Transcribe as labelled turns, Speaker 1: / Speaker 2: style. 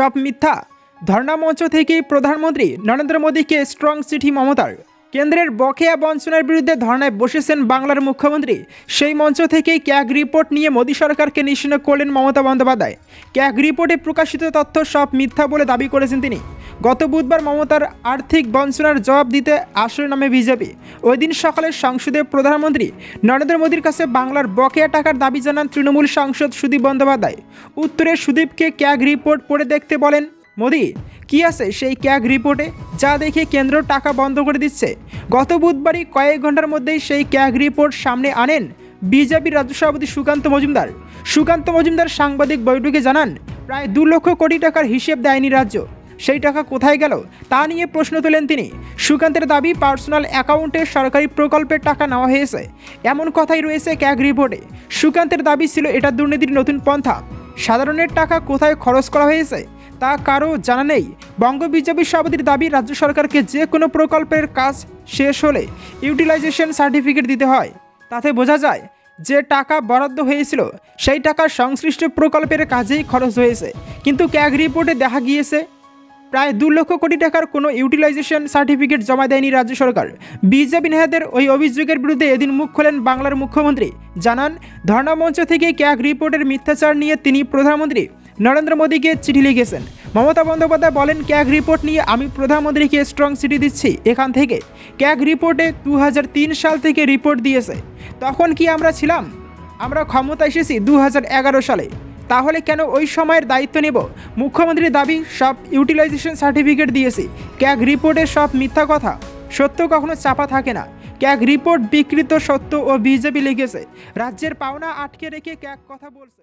Speaker 1: সব মিথ্যা। ধর্ণামঞ্চ থেকে প্রধানমন্ত্রী নরেন্দ্র মোদীকে স্ট্রং চিঠি মমতার। কেন্দ্রের বকেয়া বঞ্চনার বিরুদ্ধে ধর্নায় বসেছেন বাংলার মুখ্যমন্ত্রী। সেই মঞ্চ থেকেই ক্যাগ রিপোর্ট নিয়ে মোদী সরকারকে নিশ্চিন্ন করলেন মমতা বন্দ্যোপাধ্যায়। ক্যাগ রিপোর্টে প্রকাশিত তথ্য সব মিথ্যা বলে দাবি করেছেন তিনি। গত বুধবার মমতার আর্থিক বঞ্চনার জবাব দিতে আসরে নামে বিজেপি। ওই দিন সকালে সংসদে প্রধানমন্ত্রী নরেন্দ্র মোদীর কাছে বাংলার বকেয়া টাকার দাবি জানান তৃণমূল সাংসদ সুদীপ বন্দ্যোপাধ্যায়। উত্তরে সুদীপকে ক্যাগ রিপোর্ট পড়ে দেখতে বলেন, মোদি, কি আছে সেই ক্যাগ রিপোর্টে? যা দেখে কেন্দ্র টাকা বন্ধ করে দিচ্ছে। গত বুধবারই কয়েক ঘণ্টার মধ্যেই সেই ক্যাগ রিপোর্ট সামনে আনেন বিজেপির রাজ্য সভাপতি সুকান্ত মজুমদার। সুকান্ত মজুমদার সাংবাদিক বৈঠকে জানান, প্রায় দু লক্ষ কোটি টাকার হিসেব দেয়নি রাজ্য। সেই টাকা কোথায় গেল তা নিয়ে প্রশ্ন তোলেন তিনি। সুকান্তের দাবি, পার্সোনাল অ্যাকাউন্টে সরকারি প্রকল্পের টাকা নেওয়া হয়েছে। এমন কথাই রয়েছে ক্যাগ রিপোর্টে। সুকান্তের দাবি ছিল, এটা দুর্নীতির নতুন পন্থা। সাধারণের টাকা কোথায় খরচ করা হয়েছে তা কারও জানা নেই। বঙ্গ বিজেপি সভাপতির দাবি, রাজ্য সরকারকে যে কোনো প্রকল্পের কাজ শেষ হলে ইউটিলাইজেশন সার্টিফিকেট দিতে হয়। তাতে বোঝা যায়, যে টাকা বরাদ্দ হয়েছিল, সেই টাকা সংশ্লিষ্ট প্রকল্পের কাজেই খরচ হয়েছে। কিন্তু ক্যাগ রিপোর্টে দেখা গিয়েছে প্রায় দু লক্ষ কোটি টাকার কোনো ইউটিলাইজেশন সার্টিফিকেট জমা দেয়নি রাজ্য সরকার। বিজেপি নেতাদের ওই অভিযোগের বিরুদ্ধে এদিন মুখ খোলেন বাংলার মুখ্যমন্ত্রী। জানান, ধর্ণা মঞ্চ থেকে ক্যাগ রিপোর্টের মিথ্যাচার নিয়ে তিনি প্রধানমন্ত্রী। নরেন্দ্র মোদীকে চিঠি লিখেছেন। মমতা বন্দ্যোপাধ্যায় বলেন, ক্যাগ রিপোর্ট নিয়ে আমি প্রধানমন্ত্রীকে স্ট্রং চিঠি দিচ্ছি এখান থেকে। ক্যাগ রিপোর্টে দু হাজার তিন সাল থেকে রিপোর্ট দিয়েছে। তখন কি আমরা ছিলাম? আমরা ক্ষমতা এসেছি দু হাজার এগারো সালে। তাহলে কেন ওই সময়ের দায়িত্ব নেব? মুখ্যমন্ত্রীর দাবি, সব ইউটিলাইজেশন সার্টিফিকেট দিয়েছি। ক্যাগ রিপোর্টের সব মিথ্যা কথা। সত্য কখনো চাপা থাকে না। ক্যাগ রিপোর্ট বিকৃত সত্য ও বিজেপি লিখেছে। রাজ্যের পাওনা আটকে রেখে ক্যাগ কথা বলছে।